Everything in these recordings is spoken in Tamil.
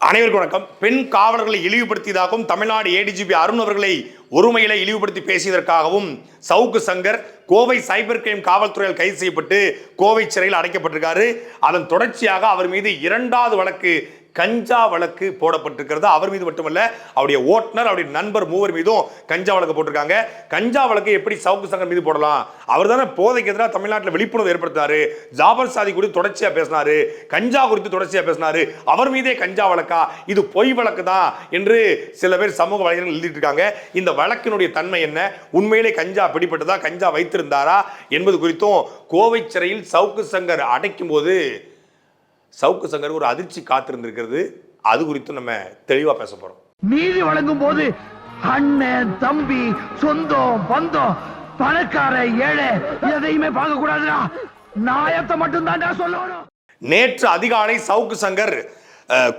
அனைவருக்கும் வணக்கம். பெண் காவலர்களை இழிவுபடுத்தியதாகவும் தமிழ்நாடு ஏடிஜிபி அருண் அவர்களை ஒருமையில இழிவுபடுத்தி பேசியதற்காகவும் சவுக்கு சங்கர் கோவை சைபர் கிரைம் காவல்துறையால் கைது செய்யப்பட்டு கோவை சிறையில் அடைக்கப்பட்டிருக்காரு. அதன் தொடர்ச்சியாக அவர் மீது இரண்டாவது வழக்கு கஞ்சா வழக்கு போடப்பட்டிருக்கிறது. அவர் மீது மட்டுமல்ல அவருடைய ஓட்டுநர் அவருடைய நண்பர் மூவர் மீதும் கஞ்சா வழக்கு போட்டிருக்காங்க. கஞ்சா வழக்கு எப்படி சவுக்கு சங்கர் மீது போடலாம்? அவர் தானே போதைக்கு எதிராக தமிழ்நாட்டில் விழிப்புணர்வு ஏற்படுத்தினாரு. ஜாபர் சாதி குறித்து தொடர்ச்சியாக பேசினாரு. கஞ்சா குறித்து தொடர்ச்சியாக பேசினாரு. அவர் மீதே கஞ்சா வழக்கா? இது பொய் வழக்கு தான் என்று சில பேர் சமூக வலைதளங்கள் எழுதிட்டு இருக்காங்க இந்த வழக்கினுடைய தன்மை என்ன? உண்மையிலே கஞ்சா பிடிப்பட்டதா கஞ்சா வைத்திருந்தாரா? என்பது குறித்தும் கோவை சிறையில் சவுக்கு சங்கர் அடைக்கும் போது சவுக்கு சங்கருக்கு ஒரு அதிர்ச்சி காத்திருந்திருக்கிறது. அது குறித்து நம்ம தெளிவா பேச போறோம். நீதி வழங்கும் போது அண்ணன் தம்பி சொந்தம் பந்தம் பணக்கார ஏழை எதையுமே பார்க்க கூடாதுடா நாயத்தை மட்டும் தான்டா சொல்லணும். நேற்று அதிகாலை சவுக்கு சங்கர்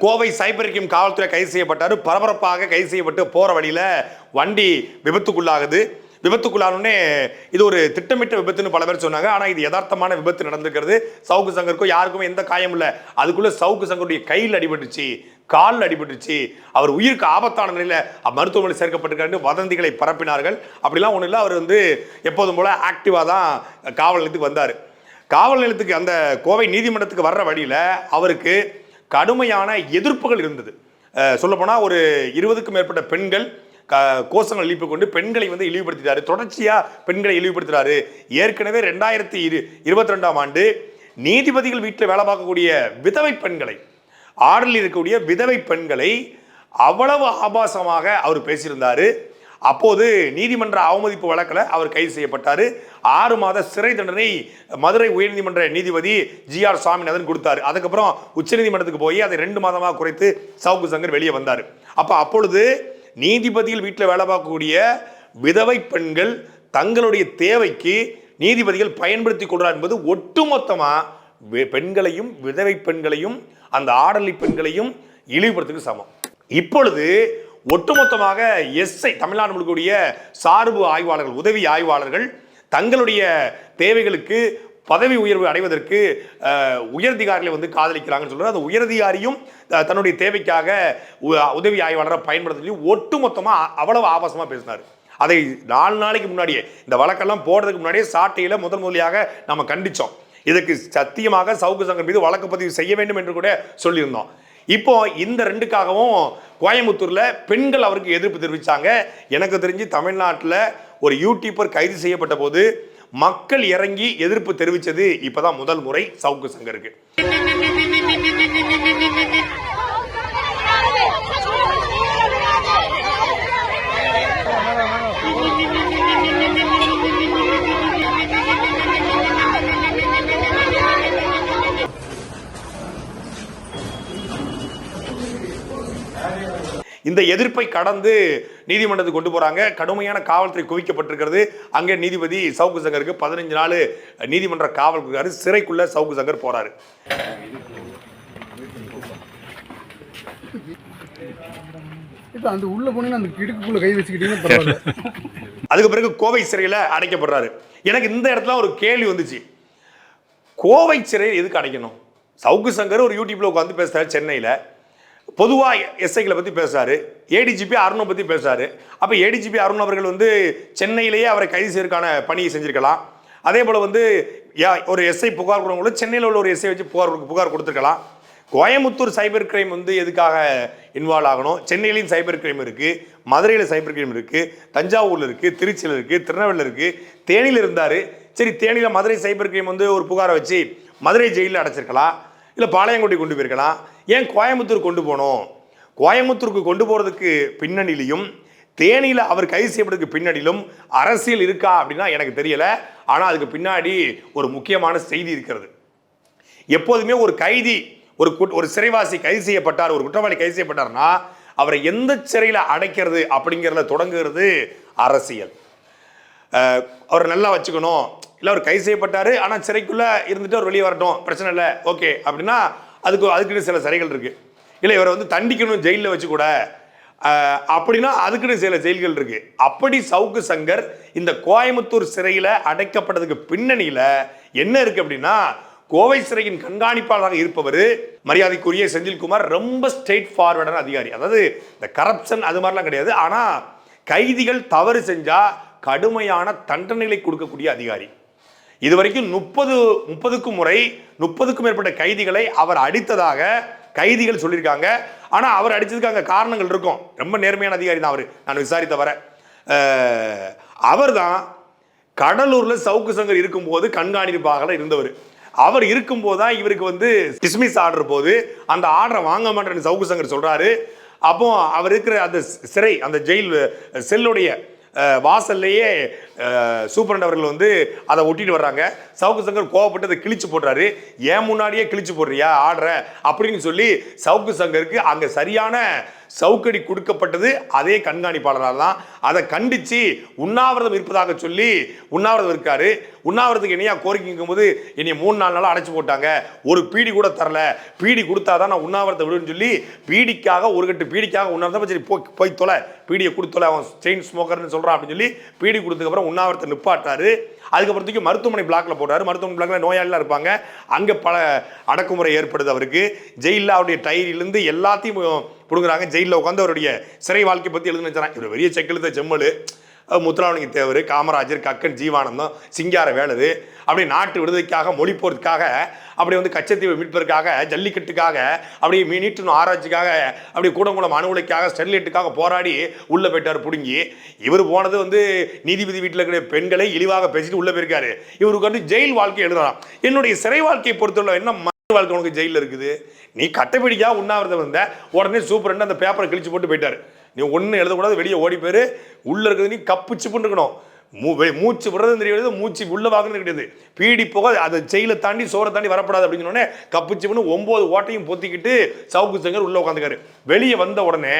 கோவை சைபர் கிரைம் காவல்துறை கைது செய்யப்பட்டார். பரபரப்பாக கைது செய்யப்பட்டு போற வழியில வண்டி விபத்துக்குள்ளாகுது. விபத்துக்குள்ளானே இது ஒரு திட்டமிட்ட விபத்துன்னு பல பேர் சொன்னாங்க. ஆனா இது யதார்த்தமான விபத்து நடந்திருக்கிறது. சவுக்கு சங்கருக்கும் யாருக்குமே எந்த காயம் இல்லை. அதுக்குள்ள சவுக்கு சங்கருடைய கையில் அடிபட்டுச்சு காலில் அடிபட்டுச்சு அவர் உயிருக்கு ஆபத்தான நிலையில் மருத்துவமனை சேர்க்கப்பட்டிருக்காரு வதந்திகளை பரப்பினார்கள். அப்படிலாம் ஒன்றும் இல்லை. அவர் வந்து எப்போதும் போல ஆக்டிவாக தான் காவல் நிலையத்துக்கு வந்தார். காவல் நிலையத்துக்கு அந்த கோவை நீதிமன்றத்துக்கு வர்ற வழியில் அவருக்கு கடுமையான எதிர்ப்புகள் இருந்தது. சொல்லப்போனால் ஒரு இருபதுக்கும் மேற்பட்ட பெண்கள் கோஷங்கள் எழுப்பி கொண்டு பெண்களை வந்து இழிவுபடுத்திட்டாரு. தொடர்ச்சியாக பெண்களை இழிவுபடுத்துறாரு. ஏற்கனவே ரெண்டாயிரத்தி இரு இருபத்தி ரெண்டாம் ஆண்டு நீதிபதிகள் வீட்டில் வேலை பார்க்கக்கூடிய விதவை பெண்களை ஆடலில் இருக்கக்கூடிய விதவை பெண்களை அவ்வளவு ஆபாசமாக அவர் பேசியிருந்தார். அப்போது நீதிமன்ற அவமதிப்பு வழக்கில் அவர் கைது செய்யப்பட்டார். ஆறு மாத சிறை தண்டனை மதுரை உயர்நீதிமன்ற நீதிபதி ஜி ஆர் சுவாமிநாதன் கொடுத்தாரு. அதுக்கப்புறம் உச்சநீதிமன்றத்துக்கு போய் அதை ரெண்டு மாதமாக குறைத்து சவுக்கு சங்கர் வெளியே வந்தார். அப்போ அப்பொழுது நீதிபதிகள் வீட்டில் வேலை பார்க்கக்கூடிய விதவை பெண்கள் தங்களுடைய தேவைக்கு நீதிபதிகள் பயன்படுத்தி கொள்றார் என்பது ஒட்டுமொத்தமாக பெண்களையும் விதவை பெண்களையும் அந்த ஆடலி பெண்களையும் இழிவுபடுத்துக்கு சமம். இப்பொழுது ஒட்டுமொத்தமாக எஸ்ஐ தமிழ்நாடு முழுக்கூடிய சார்பு ஆய்வாளர்கள் உதவி ஆய்வாளர்கள் தங்களுடைய தேவைகளுக்கு பதவி உயர்வு அடைவதற்கு உயர்திகாரிகளை வந்து காதலிக்கிறாங்கன்னு சொல்றாரு. அந்த உயரதிகாரியும் தன்னுடைய தேவைக்காக உ- உதவி ஆய்வாளரை பயன்படுத்தி ஒட்டுமொத்தமாக அவ்வளவு ஆபாசமாக பேசினார். அதை நாலு நாளைக்கு முன்னாடியே இந்த வழக்கெல்லாம் போடுறதுக்கு முன்னாடியே சாட்டையில் முதல் முதலியாக நம்ம கண்டித்தோம் இதுக்கு சத்தியமாக சவுக்கு சங்கர் மீது வழக்கு பதிவு செய்ய வேண்டும் என்று கூட சொல்லியிருந்தோம். இப்போ இந்த ரெண்டுக்காகவும் கோயம்புத்தூரில் பெண்கள் அவருக்கு எதிர்ப்பு தெரிவித்தாங்க எனக்கு தெரிஞ்சு தமிழ்நாட்டில் ஒரு யூடியூப்பர் கைது செய்யப்பட்ட போது மக்கள் இறங்கி எதிர்ப்பு தெரிவித்தது இப்பதான் முதல் முறை சவுக்கு சங்கருக்கு இந்த எதிர்ப்பை கடந்து நீதிமன்றத்துக்கு கொண்டு போறாங்க. கடுமையான காவல்துறை குவிக்கப்பட்டிருக்கிறது. அங்கே நீதிபதி சவுக்கு சங்கருக்கு பதினஞ்சு நாள் நீதிமன்ற காவல் கொடுக்குறாரு சிறைக்குள்ள சவுக்கு சங்கர் போறாரு. அந்த உள்ள போனீங்கன்னா அந்த கிடுக்குக்குள்ள கை வச்சுக்கிட்டீங்கன்னா அதுக்கு பிறகு கோவை சிறையில் அடைக்கப்படுறாரு. எனக்கு இந்த இடத்துல ஒரு கேள்வி வந்துச்சு. கோவை சிறையில் எதுக்கு அடைக்கணும்? சவுக்கு சங்கர் ஒரு யூடியூப்ல உட்காந்து பேசுறாரு சென்னையில். பொதுவாக எஸ்ஐகளை பற்றி பேசுகிறாரு ஏடிஜிபி அருணை பற்றி பேசுகிறாரு அப்போ ஏடிஜிபி அருண் அவர்கள் வந்து சென்னையிலேயே அவரை கைது செய்யறதுக்கான பணியை செஞ்சிருக்கலாம். அதே போல் வந்து யா- ஒரு எஸ்ஐ புகார் கொடுக்கணும் சென்னையில் உள்ள ஒரு எஸ்ஐ வச்சு புகார் புகார் கொடுத்துருக்கலாம். கோயம்புத்தூர் சைபர் கிரைம் வந்து எதுக்காக இன்வால்வ் ஆகணும்? சென்னையிலையும் சைபர் கிரைம் இருக்குது மதுரையில் சைபர் கிரைம் இருக்குது தஞ்சாவூரில் இருக்குது திருச்சியில் இருக்குது திருநெல்வேலியில் இருக்குது தேனியில் இருந்தார். சரி தேனியில் மதுரை சைபர் கிரைம் வந்து ஒரு புகாரை வச்சு மதுரை ஜெயிலில் அடைச்சிருக்கலாம். இல்லை பாளையங்கோட்டை கொண்டு போயிருக்கலாம். ஏன் கோயம்புத்தூர் கொண்டு போனோம்? கோயம்புத்தூருக்கு கொண்டு போகிறதுக்கு பின்னணியிலையும் தேனியில் அவர் கைது செய்யப்படுறதுக்கு பின்னாடியிலும் அரசியல் இருக்கா அப்படின்னா எனக்கு தெரியல. ஆனால் அதுக்கு பின்னாடி ஒரு முக்கியமான செய்தி இருக்கிறது. எப்போதுமே ஒரு கைதி ஒரு குட்- ஒரு சிறைவாசி கைது செய்யப்பட்டார் ஒரு குற்றவாளி கைது செய்யப்பட்டார்னா அவரை எந்த சிறையில் அடைக்கிறது அப்படிங்கிறத தொடங்குகிறது அரசியல். அவரை நல்லா வச்சுக்கணும். இல்லை அவர் கைது செய்யப்பட்டார் ஆனால் சிறைக்குள்ளே இருந்துட்டு அவர் வெளியே வரட்டும் பிரச்சனை இல்லை ஓகே. அப்படின்னா அதுக்கு அதுக்குன்னு சில சிறைகள் இருக்கு. இல்லை இவரை வந்து தண்டிக்கணும் ஜெயிலில் வச்சு கூட அப்படின்னா அதுக்குன்னு சில ஜெயில்கள் இருக்கு. அப்படி சவுக்கு சங்கர் இந்த கோயம்புத்தூர் சிறையில் அடைக்கப்பட்டதுக்கு பின்னணியில் என்ன இருக்கு அப்படின்னா கோவை சிறையின் கண்காணிப்பாளராக இருப்பவர் மரியாதைக்குரிய செந்தில்குமார் ரொம்ப ஸ்ட்ரெயிட் ஃபார்வர்டான அதிகாரி. அதாவது இந்த கரப்ஷன் அது மாதிரிலாம் கிடையாது. ஆனால் கைதிகள் தவறு செஞ்சால் கடுமையான தண்டனைகளை கொடுக்கக்கூடிய அதிகாரி. இதுவரைக்கும் முப்பது முப்பதுக்கும் முறை முப்பதுக்கும் மேற்பட்ட கைதிகளை அவர் அடித்ததாக கைதிகள் சொல்லியிருக்காங்க. ஆனால் அவர் அடிச்சதுக்கு அங்கே காரணங்கள் இருக்கும். ரொம்ப நேர்மையான அதிகாரி தான் அவர். நான் விசாரித்த வர. அவர் தான் கடலூரில் சவுக்கு சங்கர் இருக்கும்போது கண்காணிப்பாக இருந்தவர். அவர் இருக்கும்போது தான் இவருக்கு வந்து டிஸ்மிஸ் ஆர்டர் போது அந்த ஆர்டரை வாங்க மாட்டேன்னு சவுக்கு சங்கர் சொல்கிறாரு அப்போ அவர் இருக்கிற அந்த சிறை அந்த ஜெயில் செல்லுடைய வாசல்லையே சூப்பரண்ட் அவர்கள் வந்து அதை ஒட்டிட்டு வர்றாங்க. சவுக்கு சங்கர் கோவப்பட்டு அதை கிழிச்சு போடுறாரு. ஏன் முன்னாடியே கிழிச்சு போடுறியா? ஆடுற. அப்படின்னு சொல்லி சவுக்கு சங்கருக்கு அங்கே சரியான சவுக்கடி கொடுக்கப்பட்டது அதே கண்காணிப்பாளரால் தான். அதை கண்டித்து உண்ணாவிரதம் இருப்பதாக சொல்லி உண்ணாவிரதம் இருக்காரு. உண்ணாவிரதத்துக்கு என்னையா கோரிக்கை போது என்னை மூணு நாலு நாளாக அடைச்சி போட்டாங்க. ஒரு பீடி கூட தரல. பீடி கொடுத்தாதான் நான் உண்ணாவிரதம் விடுன்னு சொல்லி பீடிக்காக ஒரு கட்டு பீடிக்காக உண்ணாவிரதம் சரி போய் போய் தொலை. பீடியை கொடுத்தொலை அவன் செயின் ஸ்மோக்கர்னு சொல்கிறான் அப்படின்னு சொல்லி பீடி கொடுத்ததுக்கப்புறம் உண்ணாவிரத்தை நிப்பாட்டாரு. அதுக்கப்புறத்துக்கு மருத்துவமனை பிளாக்ல போடுறாரு. மருத்துவமனை பிளாக்ல நோயாளிலாம் இருப்பாங்க. அங்கே பல அடக்குமுறை ஏற்படுது அவருக்கு. ஜெயிலில் அவருடைய டைரியிலிருந்து எல்லாத்தையும் பிடுங்குறாங்க. ஜெயிலில் உட்காந்து அவருடைய சிறை வாழ்க்கை பற்றி எழுதுன்னு வச்சாங்க இவர் பெரிய செக்கெழுத்த செம்மல் முத்துராமலிங்க தேவர் காமராஜர் கக்கன் ஜீவானந்தம் சிங்கார வேலது. அப்படி நாட்டு விடுதலைக்காக மொழி போகிறதுக்காக அப்படி வந்து கச்சத்தீவை மீட்பதற்காக ஜல்லிக்கட்டுக்காக அப்படி மீ- ஆராய்ச்சிக்காக அப்படி கூடங்குளம் அணு உலைக்காக ஸ்டெர்லைட்டுக்காக போராடி உள்ளே போயிட்டார் பிடுங்கி. இவர் போனது வந்து நீதிபதி வீட்டில் இருக்கிற பெண்களை இழிவாக பேசிட்டு உள்ள போயிருக்காரு. இவருக்கு வந்து ஜெயில் வாழ்க்கை எழுதலாம் என்னுடைய சிறை வாழ்க்கையை பொறுத்தவரை என்ன வாழ்க்கை உனக்கு ஜெயிலில் இருக்குது. நீ கட்டப்பிடிக்கா உண்ணாவிரதம் இருந்த. உடனே சூப்பர் அந்த பேப்பரை கிழிச்சு போட்டு போயிட்டாரு. நீ ஒன்றும் எழுதக்கூடாது வெளியே ஓடி போயிரு. உள்ளே இருக்கிறது நீ கப்புச்சு இருக்கணும். மூ மூச்சு விடுறது தெரியாது மூச்சு உள்ள வாங்குறது கிடையாது. பீடி போக அதை ஜெயிலை தாண்டி சோறை தாண்டி வரப்படாது அப்படின்னு சொன்னோடனே கப்புச்சு பண்ணி ஒம்பது ஓட்டையும் பொத்திக்கிட்டு சவுக்கு சங்கர் உள்ளே உட்காந்துக்காரு வெளியே வந்த உடனே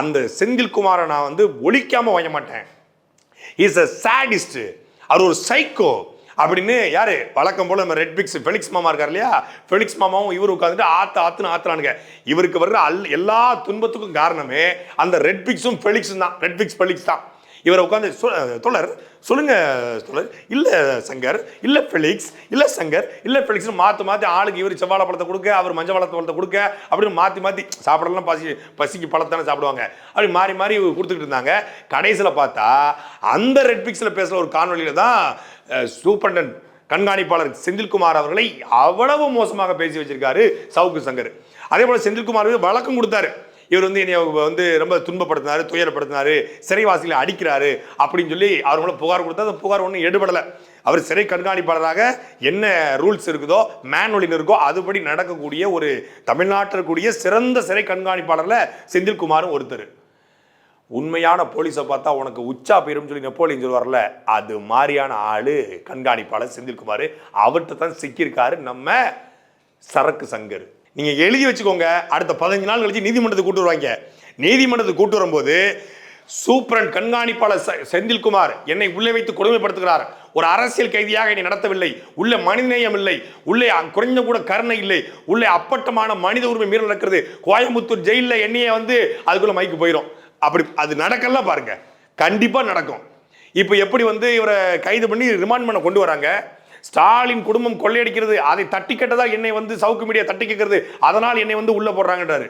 அந்த செந்தில்குமாரை நான் வந்து ஒழிக்காம வாங்க மாட்டேன். இஸ் அ சேடிஸ்ட் அவர் ஒரு சைக்கோ அப்படின்னு யாரு? வழக்கம் போல நம்ம ரெட் பிக்ஸ் ஃபெலிக்ஸ் மாமா இருக்கார் இல்லையா? ஃபெலிக்ஸ் மாமாவும் இவர் உட்காந்துட்டு ஆத்து ஆத்துன்னு ஆத்துறானுங்க. இவருக்கு வர்ற அல் எல்லா துன்பத்துக்கும் காரணமே அந்த ரெட் பிக்ஸும் ஃபெலிக்ஸும் தான். ரெட் பிக்ஸ் ஃபெலிக்ஸ் தான். இவரை உட்காந்து தொடர் சொல்லுங்க தொடர் இல்ல சங்கர் இல்ல ஃபெலிக்ஸ் இல்ல சங்கர் இல்ல ஃபெலிக்ஸ் மாத்தி மாத்தி ஆளுக்கு இவர் செவ்வாழை பழத்தை கொடுக்க அவர் மஞ்சள் பழத்தை பழத்தை கொடுக்க அப்படின்னு மாத்தி மாத்தி சாப்பிடலாம் பசி பசிக்கு பழத்தானே சாப்பிடுவாங்க. அப்படி மாறி மாறி கொடுத்துக்கிட்டு இருந்தாங்க. கடைசியில் பார்த்தா அந்த ரெட் பிக்ஸில் பேசுகிற ஒரு காணொலியில தான் சூப்பரண்டன் கண்காணிப்பாளர் செந்தில்குமார் அவர்களை அவ்வளவு மோசமாக பேசி வச்சிருக்காரு சவுக்கு சங்கர். அதே போல செந்தில்குமார் வழக்கம் கொடுத்தாரு. இவர் வந்து என்னை வந்து ரொம்ப துன்பப்படுத்தினாரு துயரப்படுத்தினாரு சிறைவாசிகளை அடிக்கிறாரு அப்படின்னு சொல்லி அவர் புகார் கொடுத்தா அந்த புகார் ஒன்றும் எடுபடலை. அவர் சிறை கண்காணிப்பாளராக என்ன ரூல்ஸ் இருக்குதோ மேனுவலில் இருக்கோ அதுபடி நடக்கக்கூடிய ஒரு தமிழ்நாட்டில் இருக்கக்கூடிய சிறந்த சிறை கண்காணிப்பாளரில் செந்தில்குமாரும் ஒருத்தர். உண்மையான போலீஸை பார்த்தா உனக்கு உச்சா போயிரும் சொல்லி நெப்போலியன் சொல்லுவார்ல அது மாதிரியான ஆளு கண்காணிப்பாளர் செந்தில்குமார். அவர்கிட்ட தான் சிக்கியிருக்காரு நம்ம சரக்கு சங்கர். நீங்க எழுதி வச்சுக்கோங்க அடுத்த பதினஞ்சு நாள் கழிச்சு நீதிமன்றத்துக்கு கூட்டு வருவாங்க. நீதிமன்றத்துக்கு கூட்டு வரும்போது சூப்பரன் கண்காணிப்பாளர் செந்தில்குமார் என்னை உள்ளே வைத்து கொடுமைப்படுத்துகிறார். ஒரு அரசியல் கைதியாக என்னை நடத்தவில்லை. உள்ளே மனிதநேயம் இல்லை. உள்ளே குறைந்த கூட கருணை இல்லை. உள்ளே அப்பட்டமான மனித உரிமை மீறல் நடக்கிறது. கோயம்புத்தூர் ஜெயிலில் என்னையே வந்து அதுக்குள்ள மைக்கு போயிடும் அப்படி அது நடக்கலாம் பாருங்க. கண்டிப்பாக நடக்கும். இப்போ எப்படி வந்து இவரை கைது பண்ணி ரிமாண்ட் பண்ண கொண்டு வராங்க? ஸ்டாலின் குடும்பம் கொள்ளையடிக்கிறது அதை தட்டி கட்டதா என்னை வந்து சவுக்கு மீடியா தட்டி கேட்கறது அதனால் என்னை வந்து உள்ளே போடுறாங்கன்றாரு.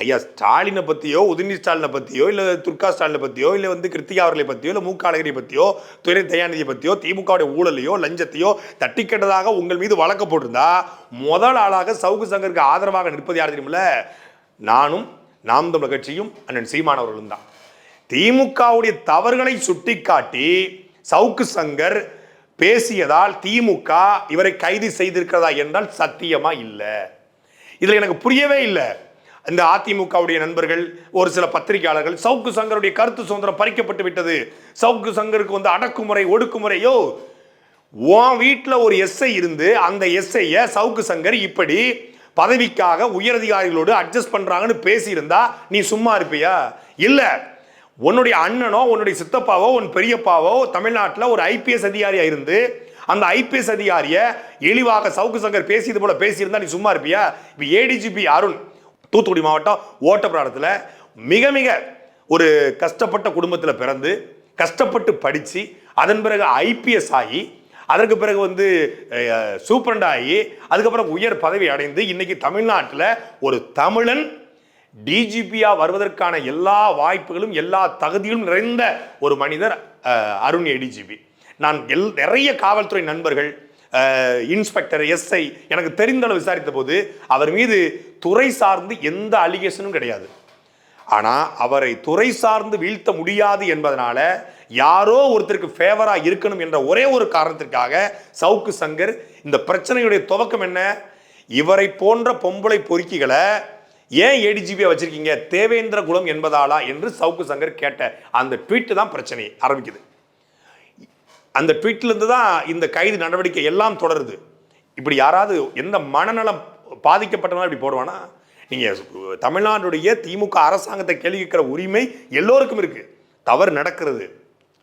ஐயா ஸ்டாலினை பற்றியோ உதயநிதி ஸ்டாலினை பற்றியோ இல்லை துர்கா ஸ்டாலினை பற்றியோ இல்லை வந்து கிருத்திகா அவர்களை பற்றியோ இல்லை மூக்க அழகிரி பற்றியோ துறை தயாநிதியை பற்றியோ திமுகவுடைய ஊழலையோ லஞ்சத்தையோ தட்டி கட்டதாக உங்கள் மீது வழக்கு போட்டிருந்தா முதல் ஆளாக சவுக்கு சங்கருக்கு ஆதரவாக நிற்பது யார் தெரியுமில்ல? நானும் நாம் தமிழர் கட்சியும் அண்ணன் சீமான் அவர்களும் தான். திமுகவுடைய தவறுகளை சுட்டிக்காட்டி சவுக்கு சங்கர் பேசியதால் திமுக இவரை கைது செய்திருக்கிறதா என்றால் சத்தியமா இல்லை. இதில் எனக்கு புரியவே இல்லை. இந்த அதிமுகவுடைய நண்பர்கள் ஒரு சில பத்திரிகையாளர்கள் சவுக்கு சங்கருடைய கருத்து சுதந்திரம் பறிக்கப்பட்டு விட்டது. சவுக்கு சங்கருக்கு வந்து அடக்குமுறை ஒடுக்குமுறையோ உன் வீட்டில் ஒரு எஸ்ஐ இருந்து அந்த எஸ்ஐய சவுக்கு சங்கர் இப்படி பதவிக்காக உயரதிகாரிகளோடு அட்ஜஸ்ட் பண்ணுறாங்கன்னு பேசியிருந்தா நீ சும்மா இருப்பியா? இல்லை. உன்னுடைய அண்ணனோ உன்னுடைய சித்தப்பாவோ உன் பெரியப்பாவோ தமிழ்நாட்டில் ஒரு ஐபிஎஸ் அதிகாரியாக இருந்து அந்த ஐபிஎஸ் அதிகாரியை எளிவாக சவுக்கு சங்கர் பேசியது போல பேசியிருந்தா நீ சும்மா இருப்பியா? இப்போ ஏடிஜிபி அருண் தூத்துக்குடி மாவட்டம் ஓட்டப்பிராடத்தில் மிக மிக ஒரு கஷ்டப்பட்ட குடும்பத்தில் பிறந்து கஷ்டப்பட்டு படித்து அதன் பிறகு ஐபிஎஸ் ஆகி அதற்கு பிறகு வந்து சூப்பரண்ட் ஆகி அதுக்கப்புறம் உயர் பதவி அடைந்து இன்னைக்கு தமிழ்நாட்டில் ஒரு தமிழன் டிஜிபியாக வருவதற்கான எல்லா வாய்ப்புகளும் எல்லா தகுதியும் நிறைந்த ஒரு மனிதர் அருண் ஏடிஜிபி நான் எல் நிறைய காவல்துறை நண்பர்கள் இன்ஸ்பெக்டர் எஸ்ஐ எனக்கு தெரிந்த அளவு விசாரித்த போது அவர் மீது துறை சார்ந்து எந்த அலிகேஷனும் கிடையாது. ஆனால் அவரை துறை சார்ந்து வீழ்த்த முடியாது என்பதனால யாரோ ஒருத்தருக்கு ஃபேவரா இருக்கணும் என்ற ஒரே ஒரு காரணத்திற்காக சவுக்கு சங்கர் இந்த பிரச்சனையுடைய துவக்கம் என்ன? இவரை போன்ற பொம்பளை பொறுக்கிகளை ஏன் ஏடிஜிபியா வச்சிருக்கீங்க? தேவேந்திர குலம் என்பதாலா என்று சவுக்கு சங்கர் கேட்ட அந்த ட்வீட்டு தான் பிரச்சனை ஆரம்பிக்குது. அந்த ட்வீட்லேருந்து தான் இந்த கைது நடவடிக்கை எல்லாம் தொடருது. இப்படி யாராவது எந்த மனநலம் பாதிக்கப்பட்டனா இப்படி போடுவானா? நீங்கள் தமிழ்நாடுடைய திமுக அரசாங்கத்தை கேள்வி கேட்கிற உரிமை எல்லோருக்கும் இருக்குது தவறு நடக்கிறது.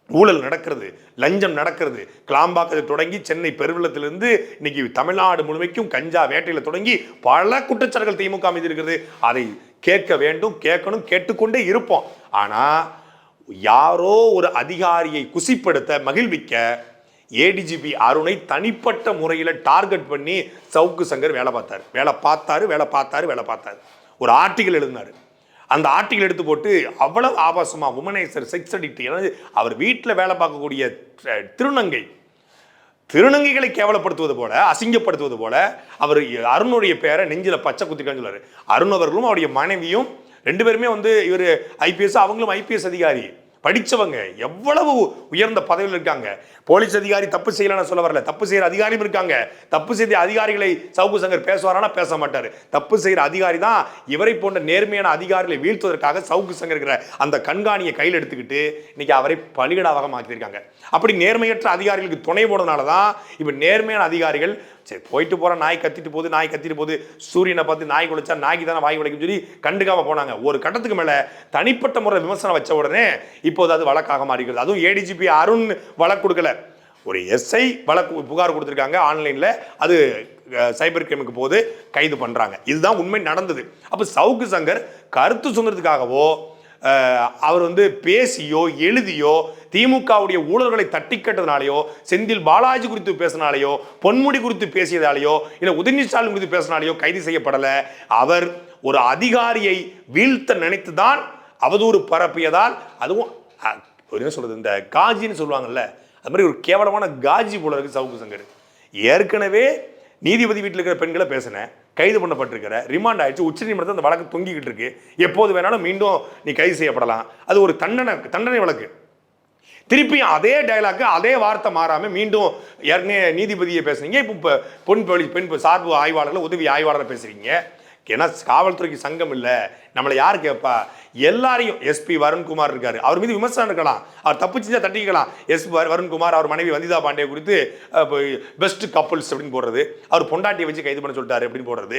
ஊழல் நடக்கிறது லஞ்சம் நடக்கிறது. கிளாம்பாக்கத்தை தொடங்கி சென்னை பெருவெள்ளத்திலிருந்து இன்னைக்கு தமிழ்நாடு முழுமைக்கும் கஞ்சா வேட்டையில் தொடங்கி பல குற்றச்சாட்டுகள் திமுக மீது இருக்கிறது அதை கேட்க வேண்டும் கேட்கணும் கேட்டுக்கொண்டே இருப்போம். ஆனால் யாரோ ஒரு அதிகாரியை குசிப்படுத்த மகிழ்விக்க ஏடிஜிபி அருணை தனிப்பட்ட முறையில் டார்கெட் பண்ணி சவுக்கு சங்கர் வேலை பார்த்தாரு. வேலை பார்த்தாரு வேலை பார்த்தாரு வேலை பார்த்தாரு. ஒரு ஆர்டிகல் எழுதினார். அந்த ஆர்டிகல் எடுத்து போட்டு அவ்வளவு ஆபாசமாக உமனைசர் செக்ஸ் அடிக்ட் அதாவது அவர் வீட்டில் வேலை பார்க்கக்கூடிய திருநங்கை. திருநங்கைகளை கேவலப்படுத்துவது போல அசிங்கப்படுத்துவது போல அவர் அருணுடைய பேரை நெஞ்சில பச்சை குத்திக்கான்னு சொல்லுவார் அருண் அவர்களும் அவருடைய மனைவியும் ரெண்டு பேருமே வந்து இவர் ஐபிஎஸ் அவங்களும் ஐபிஎஸ் அதிகாரி. படிச்சவங்க. எவ்வளவு உயர்ந்த பதவியில் இருக்காங்க. போலீஸ் அதிகாரி தப்பு செய்யலன்னு சொல்ல வரல. தப்பு செய்யற அதிகாரியும் இருக்காங்க. தப்பு செய்த அதிகாரிகளை சவுக்கு சங்கர் பேசுவாரானா பேச மாட்டாரு. தப்பு செய்யற அதிகாரி தான் இவரை போன்ற நேர்மையான அதிகாரிகளை வீழ்த்துவதற்காக சவுக்கு சங்கர் இருக்கிற அந்த கண்காணியை கையில் எடுத்துக்கிட்டு இன்னைக்கு அவரை பலிகடாவாக மாற்றிருக்காங்க அப்படி நேர்மையற்ற அதிகாரிகளுக்கு துணை போனதுனால தான் இப்போ நேர்மையான அதிகாரிகள் சரி போயிட்டு போற நாய் கத்திட்டு போகுது நாய் கத்திட்டு போகுது சூரியனை பார்த்து நாய் குலைச்சா நாய்க்கு தானே வாய் குலைக்கும் சொல்லி கண்டுக்காம போனாங்க. ஒரு கட்டத்துக்கு மேல தனிப்பட்ட முறை விமர்சனம் வச்ச உடனே இப்போது அது வழக்காக மாறிக்கிறது அதுவும் ஏடிஜிபி அருண் வழக்கு கொடுக்கல. ஒரு எஸ்ஐ வழக்கு புகார் கொடுத்துருக்காங்க ஆன்லைனில் அது சைபர் கிரைமுக்கு போது கைது பண்ணுறாங்க இதுதான் உண்மை நடந்தது. அப்போ சவுக்கு சங்கர் கருத்து சுதந்திரத்துக்காகவோ அவர் வந்து பேசியோ எழுதியோ திமுகவுடைய ஊழல்களை தட்டி கட்டதுனாலையோ செந்தில் பாலாஜி குறித்து பேசினாலேயோ பொன்முடி குறித்து பேசியதாலேயோ இல்லை உதயநிதி ஸ்டாலின் குறித்து பேசினாலேயோ கைது செய்யப்படலை. அவர் ஒரு அதிகாரியை வீழ்த்த நினைத்து தான் அவதூறு பரப்பியதால் அதுவும் என்ன சொல்றது இந்த காஜின்னு சொல்லுவாங்கல்ல அது மாதிரி ஒரு கேவலமான காஜி போல இருக்கு சவுக்கு சங்கர். ஏற்கனவே நீதிபதி வீட்டில் இருக்கிற பெண்களை பேசினேன் கைது பண்ணப்பட்டிருக்கிற ரிமாண்ட் ஆயிடுச்சு உச்சநீதிமன்றத்தில் அந்த வழக்கு தொங்கிக்கிட்டு இருக்கு. எப்போது வேணாலும் மீண்டும் நீ கைது செய்யப்படலாம். அது ஒரு தண்டனை தண்டனை வழக்கு. திருப்பியும் அதே டயலாக்கு அதே வார்த்தை மாறாமல் மீண்டும் ஏற்கனவே நீதிபதியை பேசுறீங்க இப்போ பொன் பெண் சார்பு ஆய்வாளர்கள் உதவி ஆய்வாளரை பேசுறீங்க. ஏன்னா காவல்துறைக்கு சங்கம் இல்லை. நம்மளை யார் கேட்பா எல்லாரையும் எஸ்பி வருண்குமார் இருக்காரு. அவர் மீது விமர்சனம் இருக்கலாம். அவர் தப்பு செஞ்சால் தட்டிக்கலாம் எஸ்பி வருண்குமார் அவர் மனைவி வந்திதா பாண்டே குறித்து பெஸ்ட் கப்புள்ஸ் அப்படின்னு போடுறது. அவர் பொண்டாட்டியை வச்சு கைது பண்ண சொல்லிட்டாரு அப்படின்னு போடுறது.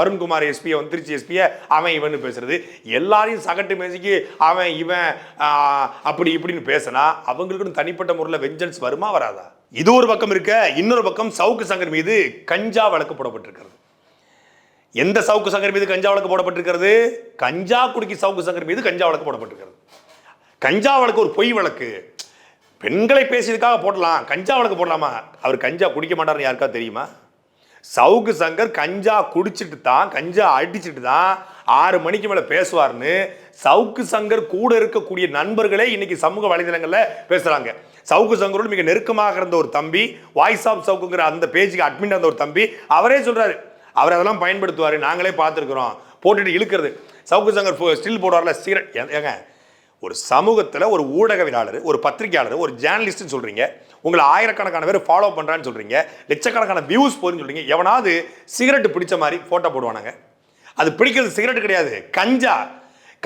வருண்குமார் எஸ்பியை வந்து திருச்சி எஸ்பியை அவன் இவன் பேசுறது. எல்லாரையும் சகட்டு மேசிக்கு அவன் இவன் அப்படி இப்படின்னு பேசினா அவங்களுக்குன்னு தனிப்பட்ட முறையில் வெஞ்சன்ஸ் வருமா வராதா? இது ஒரு பக்கம் இருக்க இன்னொரு பக்கம் சவுக்கு சங்கர் மீது கஞ்சா வழக்கு போடப்பட்டிருக்கிறது எந்த சவுக்கு சங்கர் மீது கஞ்சா வழக்கு போடப்பட்டிருக்கிறது? கஞ்சா குடிக்கி சவுக்கு சங்கர் மீது கஞ்சா வழக்கு போடப்பட்டிருக்கிறது. கஞ்சா வழக்கு ஒரு பொய் வழக்கு. பெண்களை பேசியதுக்காக போடலாம். கஞ்சா வழக்கு போடலாமா? அவர் கஞ்சா குடிக்க மாட்டார்னு யாருக்கா தெரியுமா? சவுக்கு சங்கர் கஞ்சா குடிச்சிட்டு தான் கஞ்சா அடிச்சிட்டு தான் ஆறு மணிக்கு மேலே பேசுவார்னு சவுக்கு சங்கர் கூட இருக்கக்கூடிய நண்பர்களே இன்னைக்கு சமூக வலைதளங்களில் பேசுகிறாங்க சவுக்கு சங்கரோடு மிக நெருக்கமாக இருந்த ஒரு தம்பி வாய்ஸ் ஆஃப் சவுக்குங்கிற அந்த பேஜுக்கு அட்மின் அந்த ஒரு தம்பி அவரே சொல்கிறாரு அவர் அதெல்லாம் பயன்படுத்துவார். நாங்களே பார்த்துருக்குறோம். போட்டுட்டு இழுக்கிறது. சவுக்கு சங்கர் ஸ்டில் போடுவார்ல சீரட் ஏங்க ஒரு சமூகத்தில் ஒரு ஊடகவியலாளர் ஒரு பத்திரிகையாளர் ஒரு ஜேர்னலிஸ்ட்னு சொல்கிறீங்க உங்களை ஆயிரக்கணக்கான பேர் ஃபாலோ பண்ணுறான்னு சொல்கிறீங்க லட்சக்கணக்கான வியூஸ் போதுன்னு சொல்கிறீங்க எவனாவது சிகரெட் பிடிச்ச மாதிரி ஃபோட்டோ போடுவானாங்க. அது பிடிக்கிறது சிகரெட் கிடையாது. கஞ்சா.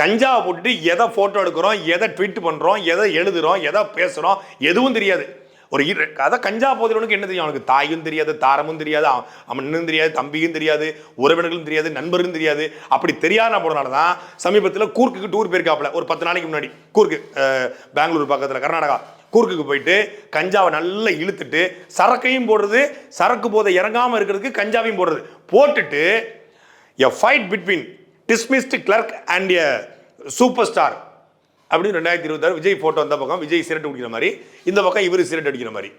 கஞ்சாவை போட்டுட்டு எதை ஃபோட்டோ எடுக்கிறோம் எதை ட்வீட் பண்ணுறோம் எதை எழுதுகிறோம் எதை பேசுகிறோம் எதுவும் தெரியாது. ஒரு அதான் கஞ்சா போதிலவனுக்கு என்ன தெரியும்? அவனுக்கு தாயும் தெரியாது தாரமும் தெரியாது அவன் தெரியாது தம்பியும் தெரியாது உறவினர்களும் தெரியாது நண்பரும் தெரியாது. அப்படி தெரியாத போனால தான் சமீபத்தில் கூர்க்குக்கு டூர் போயிருக்காப்புல. ஒரு பத்து நாளைக்கு முன்னாடி. கூர்க்கு பெங்களூர் பக்கத்தில் கர்நாடகா. கூர்க்குக்கு போயிட்டு கஞ்சாவை நல்லா இழுத்துட்டு சரக்கையும் போடுறது சரக்கு போதை இறங்காமல் இருக்கிறதுக்கு கஞ்சாவையும் போடுறது. போட்டுட்டு a fight between dismissed clerk and a super star அப்படின்னு ரெண்டாயிரத்தி இருபத்தாறு விஜய் போட்டோ அந்த பக்கம் விஜய் சிரட் குடிக்கிற மாதிரி இந்த பக்கம் இவர் சிரட் அடிக்கிற மாதிரி.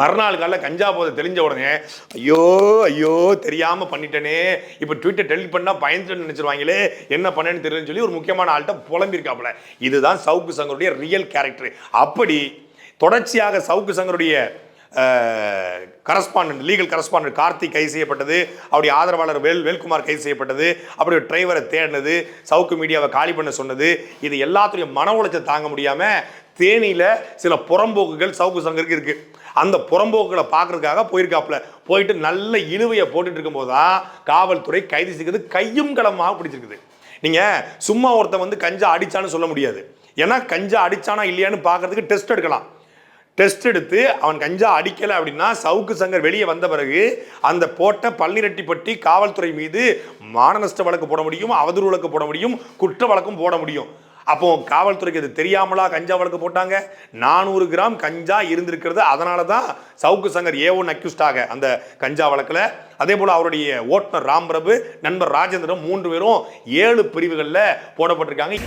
மறுநாள் காலைல கஞ்சா போதை தெரிஞ்ச உடனே ஐயோ ஐயோ தெரியாமல் பண்ணிட்டேனே. இப்போ ட்விட்டர் டெலிட் பண்ணால் பயந்து நினச்சிருவாங்களே என்ன பண்ணேன்னு தெரியலன்னு சொல்லி ஒரு முக்கியமான ஆள்கிட்ட புலம்பியிருக்காப்புல. இதுதான் சவுக்கு சங்கருடைய ரியல் கேரக்டர் அப்படி தொடர்ச்சியாக சவுக்கு சங்கருடைய கரஸ்பாண்டன்ட் லீகல் கரஸ்பாண்டன்ட் கார்த்திக் கைது செய்யப்பட்டது. அவருடைய ஆதரவாளர் வேல் வேல்குமார் கைது செய்யப்பட்டது. அப்படி ஒரு டிரைவரை தேடினது. சவுக்கு மீடியாவை காலி பண்ண சொன்னது. இது எல்லாத்துடைய மன உளைச்சல் தாங்க முடியாமல் தேனியில் சில புறம்போக்குகள் சவுக்கு சங்கருக்கு இருக்குது அந்த புறம்போக்குகளை பார்க்கறதுக்காக போயிருக்காப்புல. போயிட்டு நல்ல இழுவையை போட்டுட்டு இருக்கும்போது தான் காவல்துறை கைது செய்கிறது கையும் களமாக பிடிச்சிருக்குது. நீங்கள் சும்மா ஒருத்தன் வந்து கஞ்சா அடிச்சான்னு சொல்ல முடியாது. ஏன்னா கஞ்சா அடிச்சானா இல்லையான்னு பார்க்கறதுக்கு டெஸ்ட் எடுக்கலாம். டெஸ்ட் எடுத்து அவன் கஞ்சா அடிக்கலை அப்படின்னா சவுக்கு சங்கர் வெளியே வந்த பிறகு அந்த போட்ட பள்ளிரெட்டிப்பட்டி காவல்துறை மீது மானநஷ்ட வழக்கு போட முடியும் அவதூறு வழக்கு போட முடியும் குற்ற வழக்கும் போட முடியும். அப்போ காவல்துறைக்கு இது தெரியாமலா கஞ்சா வழக்கு போட்டாங்க? நானூறு கிராம் கஞ்சா இருந்திருக்கிறது. அதனால தான் சவுக்கு சங்கர் ஏ ஒன் அக்யூஸ்டாக அந்த கஞ்சா வழக்கில். அதே போல் அவருடைய ஓட்டுநர் ராம்பிரபு நண்பர் ராஜேந்திரன் மூன்று பேரும் ஏழு பிரிவுகளில் போடப்பட்டிருக்காங்க.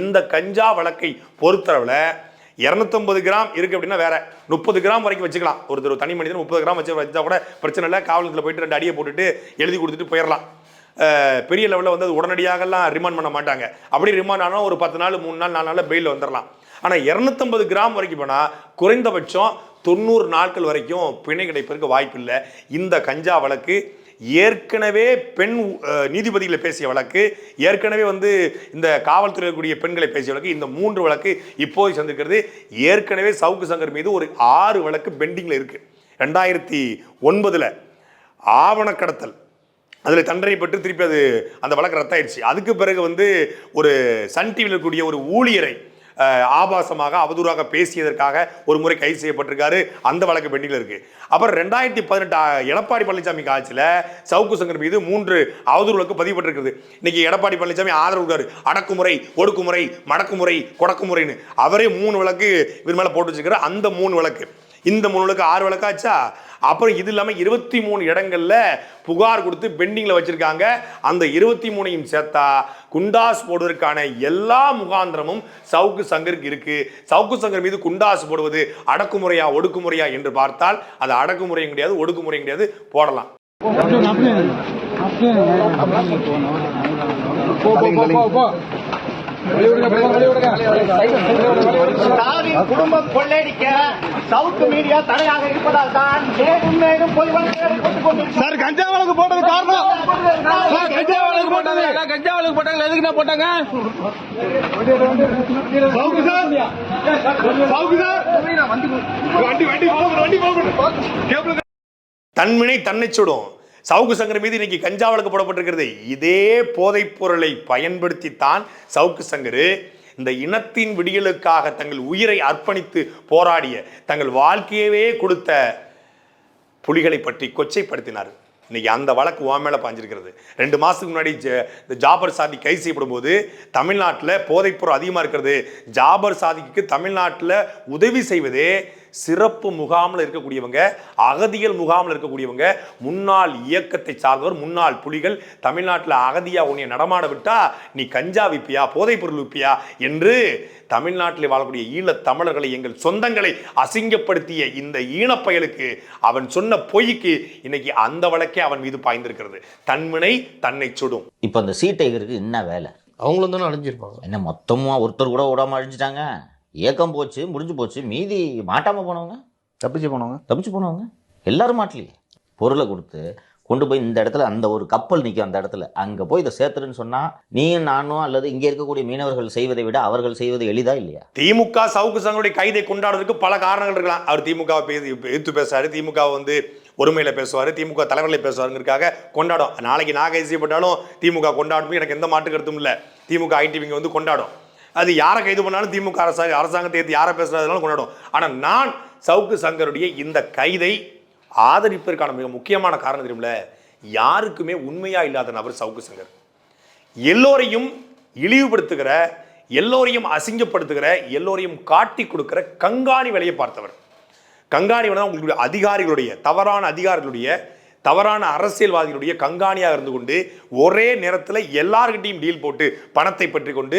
இந்த கஞ்சா வழக்கை பொறுத்தளவில் இரநூத்தம்பது கிராம் இருக்கு அப்படின்னா வேற. முப்பது கிராம் வரைக்கும் வச்சுக்கலாம். ஒருத்தர் தனி மனிதன் முப்பது கிராம் வச்சு வச்சா கூட பிரச்சனை இல்லை. காவலத்தில் போயிட்டு ரெண்டு அடியை போட்டுட்டு எழுதி கொடுத்துட்டு போயிடலாம் பெரிய லெவலில் வந்து அது உடனடியாகலாம் ரிமாண்ட் பண்ண மாட்டாங்க. அப்படி ரிமாண்ட் ஆனால் ஒரு பத்து நாள் மூணு நாள் நாலு நாளில் பெயில் வந்துடலாம் ஆனால் இரநூத்தம்பது கிராம் வரைக்கும் போனால் குறைந்தபட்சம் தொண்ணூறு நாட்கள் வரைக்கும் பிணை கிடைப்பதற்கு வாய்ப்பு இல்லை இந்த கஞ்சா வழக்கு ஏற்கனவே பெண் நீதிபதிகளை பேசிய வழக்கு ஏற்கனவே வந்து இந்த காவல்துறையில் கூடிய பெண்களை பேசிய வழக்கு இந்த மூன்று வழக்கு இப்போது சந்திக்கிறது. ஏற்கனவே சவுக்கு சங்கர் மீது ஒரு ஆறு வழக்கு பெண்டிங்கில் இருக்குது ரெண்டாயிரத்தி ஒன்பதில் ஆவண கடத்தல். அதில் தண்டனை பெற்று திருப்பி அது அந்த வழக்கு ரத்தாயிடுச்சு. அதுக்கு பிறகு வந்து ஒரு சன் டிவியில் இருக்கக்கூடிய ஒரு ஊழியரை ஆபாசமாக அவதூறாக பேசியதற்காக ஒரு முறை கைது செய்யப்பட்டிருக்காரு. அந்த வழக்கு பெண்டிங்கில் இருக்கு. அப்புறம் ரெண்டாயிரத்தி பதினெட்டு எடப்பாடி பழனிசாமி ஆட்சியில் சவுக்கு சங்கர் மீது மூன்று அவதூறு வழக்கு பதிவுபட்டிருக்குது இன்னைக்கு எடப்பாடி பழனிசாமி ஆதரவு கொடுக்காரு அடக்குமுறை ஒடுக்குமுறை மடக்குமுறை கொடக்குமுறைன்னு. அவரே மூணு வழக்கு இவர் மேலே போட்டு வச்சிருக்காரு. அந்த மூணு வழக்கு. இந்த மூணு வழக்கு ஆறு வழக்காச்சா அப்புறம் இது இல்லாமல் இருபத்தி மூணு இடங்கள்ல புகார் கொடுத்து பெண்டிங்கில் வச்சிருக்காங்க. அந்த இருபத்தி மூணையும் சேர்த்தா குண்டாஸ் போடுவதற்கான எல்லா முகாந்திரமும் சவுக்கு சங்கருக்கு இருக்கு. சவுக்கு சங்கர் மீது குண்டாஸ் போடுவது அடக்குமுறையா ஒடுக்குமுறையா என்று பார்த்தால் அது அடக்குமுறையும் கிடையாது ஒடுக்குமுறையும் கிடையாது. போடலாம். குடும்பம் கொள்ளையடிக்க சவுத் மீடியா தடையாக இருப்பதால் தான் மேலும் மேலும். சார் கஞ்சா வழக்கு போட்டது காரணம். சார் கஞ்சா வழக்கு போட்டது. கஞ்சா வழக்கு போட்டாங்க எதுக்குண்ணா போட்டாங்க? சவுக்கு சார். சவுக்கு சார். வண்டி வண்டி போகணும் வண்டி போகணும் கேபிள் தன்வினை தன்னை சுடும். சவுக்கு சங்கர் மீது இன்னைக்கு கஞ்சா வழக்கு போடப்பட்டிருக்கிறது. இதே போதைப் பொருளை பயன்படுத்தித்தான் சவுக்கு சங்கர் இந்த இனத்தின் விடியலுக்காக தங்கள் உயிரை அர்ப்பணித்து போராடிய தங்கள் வாழ்க்கையவே கொடுத்த புலிகளை பற்றி கொச்சைப்படுத்தினார் இன்னைக்கு அந்த வழக்கு ஓ மேலே பாஞ்சிருக்கிறது. ரெண்டு மாதத்துக்கு முன்னாடி ஜ- இந்த ஜாபர் சாதி கைது செய்யப்படும் போது தமிழ்நாட்டில் போதைப்பொருள் அதிகமாக இருக்கிறது. ஜாபர் சாதிக்கு தமிழ்நாட்டில் உதவி செய்வதே சிறப்பு முகாமில் இருக்கக்கூடியவங்க அகதிகள் முகாமில் இருக்கக்கூடியவங்க முன்னாள் இயக்கத்தை சார்ந்தவர் முன்னாள் புலிகள் தமிழ்நாட்டில் அகதியா உன்னை நடமாட விட்டா நீ கஞ்சா விப்பியா போதைப்பொருள் விப்பியா என்று தமிழ்நாட்டில் வாழக்கூடிய ஈழத் தமிழர்களை எங்கள் சொந்தங்களை அசிங்கப்படுத்திய இந்த ஈனப்பயலுக்கு அவன் சொன்ன பொய்க்கு இன்னைக்கு அந்த வழக்கே அவன் மீது பாய்ந்திருக்கிறது. தன்வினை தன்னை சுடும். இப்போ அந்த சீ டைகருக்கு என்ன வேலை? அவங்களும் தானே அடைஞ்சிருப்பாங்க என்ன மொத்தமாக ஒருத்தர் கூட விடாம அழிஞ்சிட்டாங்க? ஏக்கம் போச்சு முடிஞ்சு போச்சு மீதி மாட்டாம போனவங்க? தப்பிச்சு போனவங்க. தப்பிச்சு போனவங்க? எல்லாரும் மாட்டலையே. பொருளை கொடுத்து கொண்டு போய் இந்த இடத்துல அந்த ஒரு கப்பல் நிற்கும் அந்த இடத்துல. அங்கே போய் இதை சேர்த்துருன்னு சொன்னால் நீயும் நானும் அல்லது இங்கே இருக்கக்கூடிய மீனவர்கள் செய்வதை விட அவர்கள் செய்வது எளிதா இல்லையா? திமுக சவுக்கு சங்கருடைய கைதை கொண்டாடுறதுக்கு பல காரணங்கள் இருக்கலாம். அவர் திமுக பேசி எதிர்த்து பேசுறாரு. திமுக வந்து ஒருமையில பேசுவார். திமுக தலைவர்களை பேசுவாருங்கிறதுக்காக கொண்டாடும். நாளைக்கு நான் கைது செய்யப்பட்டாலும் திமுக கொண்டாடும். எனக்கு எந்த மாட்டு கருத்தும் இல்லை. திமுக ஐடிவிங்க வந்து கொண்டாடும். அது யாரை கைது பண்ணாலும் திமுக அரசாங்க அரசாங்கத்தை ஏற்று யாரை பேசுகிறதுனாலும் கொண்டாடும். ஆனால் நான் சவுக்கு சங்கருடைய இந்த கைதை ஆதரிப்பதற்கான மிக முக்கியமான காரணம் தெரியுமில யாருக்குமே உண்மையாக இல்லாத நபர் சவுக்கு சங்கர். எல்லோரையும் இழிவுபடுத்துகிற எல்லோரையும் அசிங்கப்படுத்துகிற எல்லோரையும் காட்டி கொடுக்கிற கங்காணி வேலையை பார்த்தவர். கங்காணி வேலை தான் உங்களுடைய அதிகாரிகளுடைய தவறான அதிகாரிகளுடைய தவறான அரசியல்வாதிகளுடைய கண்காணியாக இருந்து கொண்டு ஒரே நேரத்தில் எல்லார்கிட்டையும் டீல் போட்டு பணத்தை பற்றி கொண்டு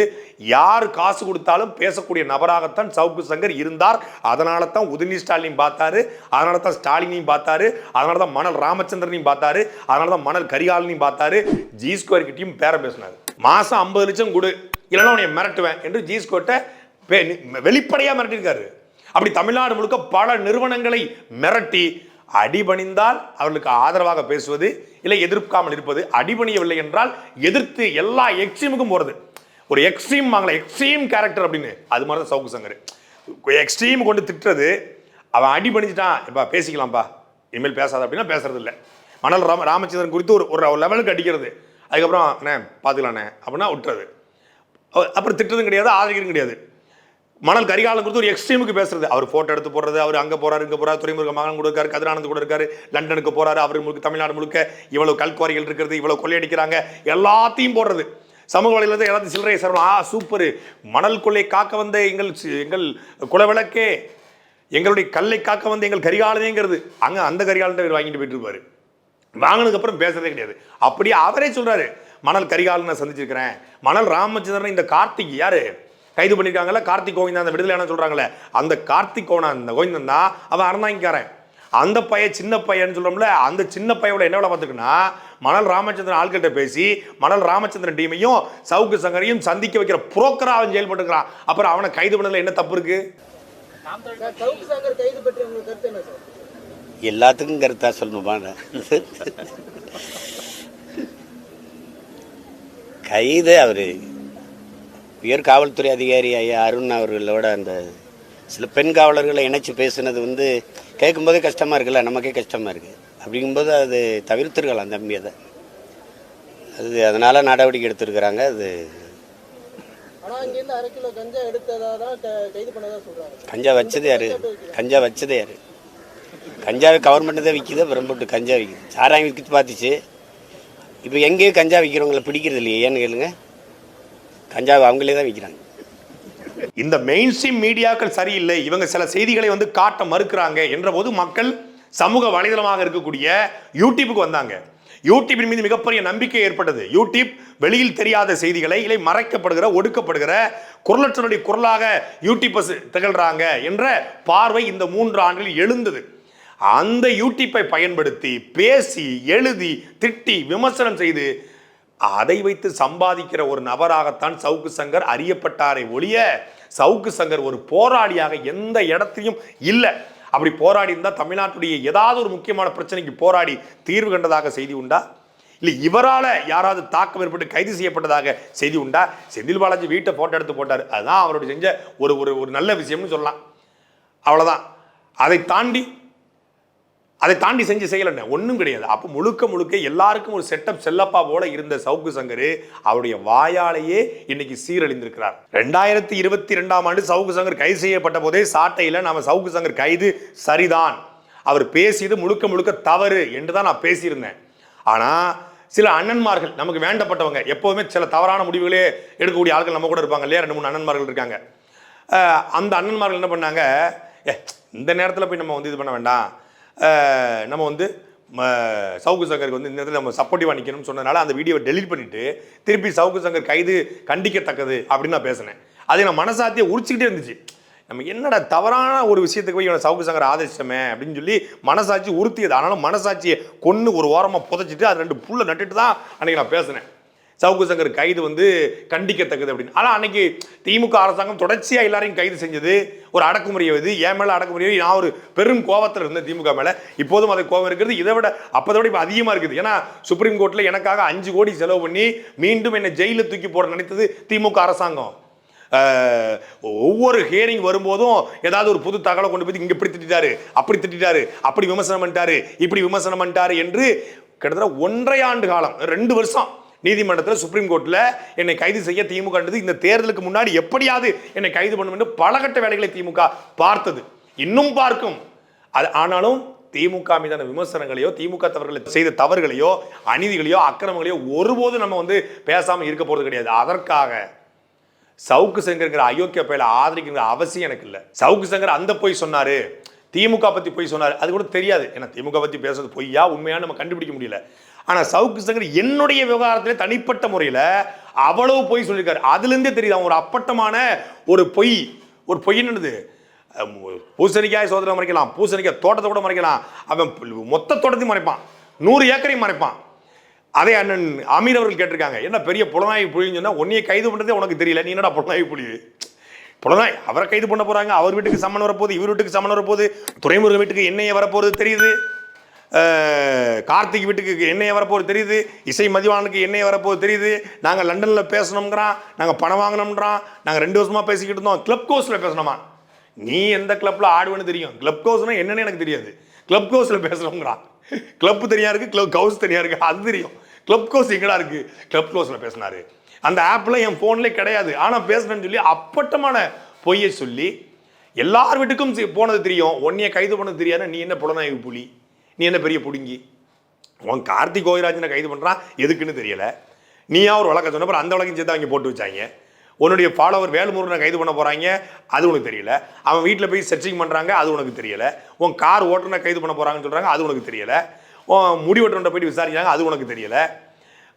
யார் காசு கொடுத்தாலும் பேசக்கூடிய நபராகத்தான் சவுக்கு சங்கர் இருந்தார். அதனால தான் உதயநிதி ஸ்டாலினையும் பார்த்தாரு. அதனால தான் ஸ்டாலினையும் பார்த்தாரு. அதனால தான் மணல் ராமச்சந்திரனையும் பார்த்தாரு. அதனால தான் மணல் கரிகாலனையும் பார்த்தாரு. ஜி ஸ்கொயர் கிட்டையும் பேரம் பேசினார். மாதம் ஐம்பது லட்சம் கொடு இல்லைன்னா உன்னை மிரட்டுவேன் என்று ஜி ஸ்கொயர்ட்ட வெளிப்படையாக மிரட்டியிருக்காரு. அப்படி தமிழ்நாடு முழுக்க பல நிறுவனங்களை மிரட்டி அடிபணிந்தால் அவர்களுக்கு ஆதரவாக பேசுவது இல்லை எதிர்க்காமல் இருப்பது அடிபணியவில்லை என்றால் எதிர்த்து எல்லா எக்ஸ்ட்ரீமுக்கும் போகிறது ஒரு எக்ஸ்ட்ரீம் வாங்கல எக்ஸ்ட்ரீம் கேரக்டர் அப்படின்னு. அது மாதிரி தான் சவுக்கு சங்கர். எக்ஸ்ட்ரீம் கொண்டு திட்டுறது அவன் அடிபணிஞ்சிட்டான் இப்போ பேசிக்கலாம்ப்பா. இனிமேல் பேசாத அப்படின்னா பேசுறது இல்லை மணல் ராம ராமச்சந்திரன் குறித்து ஒரு ஒரு லெவலுக்கு அடிக்கிறது. அதுக்கப்புறம் அண்ணே பார்த்துக்கலாண்ணே அப்படின்னா விட்டுறது. அப்புறம் திட்டுறதும் கிடையாது ஆதரிக்கிறதும் கிடையாது. மணல் கரிகாலம் கொடுத்து ஒரு எக்ஸ்ட்ரீமுக்கு பேசுறது. அவர் போட்டோ எடுத்து போடுறது அவர் அங்கே போறாரு இங்கே போறாரு துறைமுருக மகன் கூட இருக்காரு கதிரானந்த் கூட இருக்காரு லண்டனுக்கு போறாரு அவர் முழுக்க தமிழ்நாடு முழுக்க இவ்வளவு கல்குவாரிகள் இருக்கிறது இவ்வளவு கொள்ளையடிக்கிறாங்க எல்லாத்தையும் போடுறது. சமூக வலையிலிருந்து எல்லாத்தையும் சில்லறை சரவணம் ஆ சூப்பர் மணல் கொள்ளை காக்க வந்த எங்கள் சி- எங்கள் குலவிளக்கே எங்களுடைய கல்லை காக்க வந்த எங்கள் கரிகாலனேங்கிறது. அங்கே அந்த கரிகாலன் வாங்கிட்டு போயிட்டு இருப்பாரு. வாங்கினதுக்கு அப்புறம் பேசுறதே கிடையாது. அப்படியே அவரே சொல்றாரு மணல் கரிகாலனை சந்திச்சிருக்கிறேன். மணல் ராமச்சந்திரன் இந்த கார்த்திக் யாரு? கைது பண்ணிருக்காங்கல்ல? கார்த்திக் கோவிந்தா அந்த விடுதலை சொல்றாங்களே அந்த கார்த்திக் கோவனா அந்த கோவிந்தன் தான் அவன் அறந்தாங்கிக்காரன். அந்த பையன் சின்ன பையன் சொல்றோம்ல அந்த சின்ன பையனோட என்ன வேலை பார்த்துக்குன்னா மணல் ராமச்சந்திரன் ஆள்கிட்ட பேசி மணல் ராமச்சந்திரன் டீமையும் சவுக்கு சங்கரையும் சந்திக்க வைக்கிற புரோக்கரா அவன் செயல்பட்டுக்கிறான். அப்புறம் அவனை கைது பண்ணதுல என்ன தப்பு இருக்கு? எல்லாத்துக்கும் கருத்தா சொல்லணுமா? கைது அவர். உயர் காவல்துறை அதிகாரி ஐயா அருண் அவர்களோட அந்த சில பெண் காவலர்களை இணைச்சு பேசுனது வந்து கேட்கும்போதே கஷ்டமா இருக்குல்ல? நமக்கே கஷ்டமா இருக்கு. அப்படிங்கும்போது அது தவிர்த்திருக்கலாம் தம்பி அதை. அது அதனால நடவடிக்கை எடுத்திருக்கிறாங்க. அது கஞ்சா வச்சது யாரு? கஞ்சா வச்சது யாரு? கஞ்சாவை கவர்மெண்ட் தான் விற்கிது அப்புறம் போட்டு கஞ்சா விற்கிது சாராயம் விற்கிட்டு பார்த்துச்சு. இப்போ எங்கேயும் கஞ்சா விற்கிறவங்கள பிடிக்கிறது இல்லையே ஏன்னு கேளுங்க. கஞ்சாவை அவங்களே தான் விற்கிறாங்க இந்த மெயின் ஸ்ட்ரீம் மீடியாக்கள் சரியில்லை. இவங்க சில செய்திகளை வந்து காட்ட மறுக்கிறாங்க என்ற போது மக்கள் சமூக வலைதளமாக இருக்கக்கூடிய யூடியூபுக்கு வந்தாங்க. யூடியூபின் மீது மிகப்பெரிய நம்பிக்கை ஏற்பட்டது. யூடியூப் வெளியில் தெரியாத செய்திகளை இல்லை மறைக்கப்படுகிற ஒடுக்கப்படுகிற குரலற்றனுடைய குரலாக யூடியூபர்ஸ் திகழ்றாங்க என்ற பார்வை இந்த மூன்று ஆண்டுகளில் எழுந்தது. அந்த யூடியூப்பை பயன்படுத்தி பேசி எழுதி திட்டி விமர்சனம் செய்து அதை வைத்து சம்பாதிக்கிற ஒரு நபராகத்தான் சவுக்கு சங்கர் அறியப்பட்டாரை ஒழிய சவுக்கு சங்கர் ஒரு போராளியாக எந்த இடத்தையும் இல்லை. அப்படி போராடி இருந்தால் தமிழ்நாட்டுடைய ஏதாவது ஒரு முக்கியமான பிரச்சனைக்கு போராடி தீர்வு கண்டதாக செய்தி உண்டா? இல்லை இவரால் யாராவது தாக்கம் ஏற்பட்டு கைது செய்யப்பட்டதாக செய்தி உண்டா? செந்தில் பாலாஜி வீட்டை ஃபோட்டோ எடுத்து போட்டார். அதுதான் அவருடைய செஞ்ச ஒரு ஒரு ஒரு நல்ல விஷயம்னு சொல்லலாம். அவ்வளோதான் அதை தாண்டி அதை தாண்டி செஞ்சு செய்யலைன்னு ஒன்றும் கிடையாது. அப்போ முழுக்க முழுக்க எல்லாருக்கும் ஒரு செட்டப் செல்லப்பா போல இருந்த சவுக்கு சங்கர் அவருடைய வாயாலேயே இன்னைக்கு சீரழிந்திருக்கிறார். ரெண்டாயிரத்தி இருபத்தி ரெண்டாம் ஆண்டு சவுக்கு சங்கர் கைது செய்யப்பட்ட போதே சாட்டையில் நம்ம சவுக்கு சங்கர் கைது சரிதான். அவர் பேசியது முழுக்க முழுக்க தவறு என்று தான் நான் பேசியிருந்தேன். ஆனால் சில அண்ணன்மார்கள் நமக்கு வேண்டப்பட்டவங்க எப்போதுமே சில தவறான முடிவுகளே எடுக்கக்கூடிய ஆட்கள் நம்ம கூட இருப்பாங்க இல்லையா? ரெண்டு மூணு அண்ணன்மார்கள் இருக்காங்க. அந்த அண்ணன்மார்கள் என்ன பண்ணாங்க? இந்த நேரத்தில் போய் நம்ம வந்து இது பண்ண வேண்டாம். நம்ம வந்து ம, சவுக்கு சங்கருக்கு வந்து இந்த இடத்துல நம்ம சப்போர்ட்டிவாக நிற்கணும்னு சொன்னதுனால அந்த வீடியோவை டெலிட் பண்ணிட்டு திருப்பி சவுக்கு சங்கர் கைது கண்டிக்கத்தக்கது அப்படின்னு நான் பேசினேன். அதை நான் மனசாத்தியை உரிச்சுக்கிட்டே இருந்துச்சு. நம்ம என்னடா தவறான ஒரு விஷயத்துக்கு போய் இவனை சவுக்கு சங்கர் ஆதரிச்சிட்டோமே அப்படின்னு சொல்லி மனசாட்சி உறுத்தியது. ஆனாலும் மனசாட்சியை கொன்று ஒரு ஓரமாக புதைச்சிட்டு அது ரெண்டு புல்லை நட்டுட்டு தான் அன்றைக்கி நான் பேசினேன். சவுக்கு சங்கர் கைது வந்து கண்டிக்கத்தக்கது அப்படின்னு. ஆனால் அன்னைக்கு திமுக அரசாங்கம் தொடர்ச்சியாக எல்லாரையும் கைது செஞ்சது. ஒரு அடக்குமுறையை இது. என் மேலே அடக்குமுறையை நான் ஒரு பெரும் கோபத்தில் இருந்தேன் திமுக மேலே. இப்போதும் அதை கோபம் இருக்கிறது இதை விட அப்பதை விட இப்போ அதிகமாக இருக்குது. ஏன்னா சுப்ரீம் கோர்ட்டில் எனக்காக அஞ்சு கோடி செலவு பண்ணி மீண்டும் என்னை ஜெயிலில் தூக்கி போட நினைத்தது திமுக அரசாங்கம். ஒவ்வொரு ஹியரிங் வரும்போதும் ஏதாவது ஒரு புது தகவலை கொண்டு போய் இங்கே இப்படி திட்டாரு அப்படி திட்டாரு அப்படி விமர்சனம் பண்ணிட்டாரு இப்படி விமர்சனம் பண்ணிட்டாரு என்று கிட்டத்தட்ட ஒன்றரை ஆண்டு காலம் ரெண்டு வருஷம் நீதிமன்றத்தில் சுப்ரீம் கோர்ட்டில் என்னை கைது செய்ய திமுக இந்த தேர்தலுக்கு முன்னாடி எப்படியாவது என்னை கைது பண்ணும் என்று பலகட்ட வேலைகளை திமுக பார்த்தது. இன்னும் பார்க்கும். அது ஆனாலும் திமுக மீதான விமர்சனங்களையோ திமுக தவறுகளை செய்த தவறுகளையோ அநீதிகளையோ அக்கிரமங்களையோ ஒருபோதும் நம்ம வந்து பேசாமல் இருக்க போகிறது கிடையாது. அதற்காக சவுக்கு சங்கருங்கிற அயோக்கிய பயில ஆதரிக்கிற அவசியம் எனக்கு இல்லை. சவுக்கு சங்கர் அந்த போய் சொன்னாரு. திமுக பற்றி பொய் சொன்னார். அது கூட தெரியாது. ஏன்னா திமுக பற்றி பேசுறது பொய்யா உண்மையாக நம்ம கண்டுபிடிக்க முடியல. ஆனால் சவுக்கு சங்கர் என்னுடைய விவகாரத்தில் தனிப்பட்ட முறையில் அவ்வளவு பொய் சொல்லியிருக்காரு. அதுலேருந்தே தெரியுது அவன் ஒரு அப்பட்டமான ஒரு பொய். ஒரு பொய் என்னது? பூசணிக்காய் சோதனை மறைக்கலாம் பூசணிக்காய் தோட்டத்தை கூட மறைக்கலாம். அவன் மொத்த தோட்டத்தையும் மறைப்பான். நூறு ஏக்கரையும் மறைப்பான். அதே அண்ணன் அமீர் அவர்கள் கேட்டிருக்காங்க என்ன பெரிய புலனாய்வு புலின்னு சொன்னால் உன்னைய கைது பண்ணுறதே உனக்கு தெரியல. நீ என்னடா புலனாய்வு புலி? புலனாய் அவரை கைது பண்ண போகிறாங்க அவர் வீட்டுக்கு சம்மன் வரப்போகுது இவர் வீட்டுக்கு சம்மன் வரப்போகுது துறைமுருகன் வீட்டுக்கு என்னையே வரப்போகிறது தெரியுது. கார்த்திக் வீட்டுக்கு என்னைய வரப்போகிறது தெரியுது. இசை மதிவானுக்கு என்னைய வரப்போகுது தெரியுது. நாங்கள் லண்டனில் பேசணுங்கிறான் நாங்கள் பணம் வாங்கினோம்ன்றான் நாங்கள் ரெண்டு வருஷமாக பேசிக்கிட்டு இருந்தோம். கிளப் கோர்ஸில் பேசணுமா? நீ எந்த கிளப்பில் ஆடுவேன்னு தெரியும். கிளப் ஹவுஸ்னா என்னன்னு எனக்கு தெரியாது. கிளப் ஹவுஸ்ல பேசணுங்கிறான் கிளப்பு தனியாக இருக்குது கிளப் ஹவுஸ் தனியாக இருக்குது அது தெரியும். கிளப் ஹவுஸ் எங்கடா இருக்குது கிளப் ஹவுஸ்ல பேசினார். அந்த ஆப்பில் என் ஃபோன்லேயே கிடையாது. ஆனால் பேசுனேன்னு சொல்லி அப்பட்டமான பொய்யை சொல்லி எல்லார் வீட்டுக்கும் போனது தெரியும். உன்னைய கைது பண்ணது தெரியாது நீ என்ன புலனாய்வு புலி? நீ என்ன பெரிய பிடுங்கி? உன் கார்த்திக் கோவிராஜனை கைது பண்ணுறான் எதுக்குன்னு தெரியலை. நீயா ஒரு வழக்க சொன்ன அந்த வழக்கம் சேர்த்து அவங்க போட்டு வச்சாங்க. உன்னுடைய ஃபாலோவர் வேலுமுருகனை கைது பண்ண போகிறாங்க அது உனக்கு தெரியல. அவன் வீட்டில் போய் சர்ச்சிங் பண்ணுறாங்க அது உனக்கு தெரியல. உன் கார் ஓட்டுநரை கைது பண்ண போகிறாங்கன்னு சொல்கிறாங்க அது உனக்கு தெரியல. உன் முடி வெட்டுறவன்ட்ட போயிட்டு விசாரிக்கிறாங்க அது உனக்கு தெரியலை.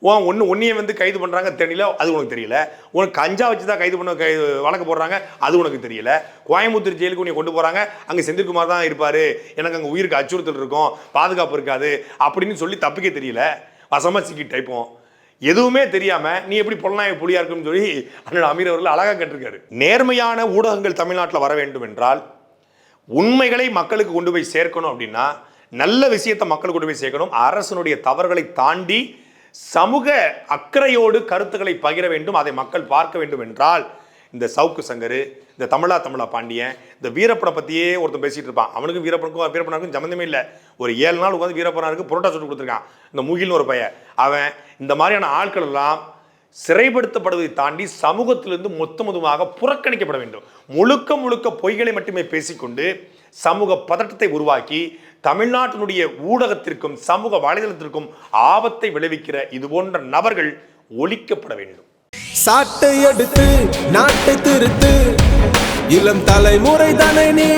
உன் ஒன்று ஒன்றையே வந்து கைது பண்ணுறாங்க தெரியல அது உனக்கு தெரியல. உனக்கு கஞ்சா வச்சு தான் கைது பண்ண கை வழக்கு போடுறாங்க அது உனக்கு தெரியல. கோயம்புத்தூர் ஜெயிலுக்கு உன்னை கொண்டு போகிறாங்க அங்கே செந்தில்குமார் தான் இருப்பார். எனக்கு அங்கே உயிருக்கு அச்சுறுத்தல் இருக்கும் பாதுகாப்பு இருக்காது அப்படின்னு சொல்லி தப்பிக்க தெரியல. வசமாக சிக்கி டைப்போம். எதுவுமே தெரியாமல் நீ எப்படி புலனாய்வு புலியா இருக்குன்னு சொல்லி அண்ணன் அமீர் அவர்கள் அழகாக கேட்டிருக்காரு. நேர்மையான ஊடகங்கள் தமிழ்நாட்டில் வர வேண்டும் என்றால் உண்மைகளை மக்களுக்கு கொண்டு போய் சேர்க்கணும் அப்படின்னா நல்ல விஷயத்தை மக்களுக்கு கொண்டு போய் சேர்க்கணும். அரசனுடைய தவறுகளை தாண்டி சமூக அக்கறையோடு கருத்துக்களை பகிர வேண்டும் அதை மக்கள் பார்க்க வேண்டும் என்றால் இந்த சவுக்கு சங்கரு இந்த தமிழா தமிழா பாண்டியன் இந்த வீரப்பனை பற்றியே ஒருத்தன் பேசிகிட்டு இருப்பான். அவனுக்கும் வீரப்பனுக்கும் வீரப்பனாருக்கும் சம்மந்தமே இல்லை. ஒரு ஏழு நாள் உட்காந்து வீரப்பனாருக்கு புரோட்டா சுட்டு கொடுத்துருக்கான். இந்த முகில்னு ஒரு பையன். அவன் இந்த மாதிரியான ஆட்கள் எல்லாம் சிறைப்படுத்தப்படுவதை தாண்டி சமூகத்திலிருந்து மொத்த மொத்தமாக புறக்கணிக்கப்பட வேண்டும். முழுக்க முழுக்க பொய்களை மட்டுமே பேசிக்கொண்டு சமூக பதட்டத்தை உருவாக்கி தமிழ்நாட்டினுடைய ஊடகத்திற்கும் சமூக வலைதளத்திற்கும் ஆபத்தை விளைவிக்கிற இது போன்ற நபர்கள் ஒழிக்கப்பட வேண்டும். சாட்டை எடுத்து நாட்டை திருத்து. இளம் தலைமுறை தானே நீ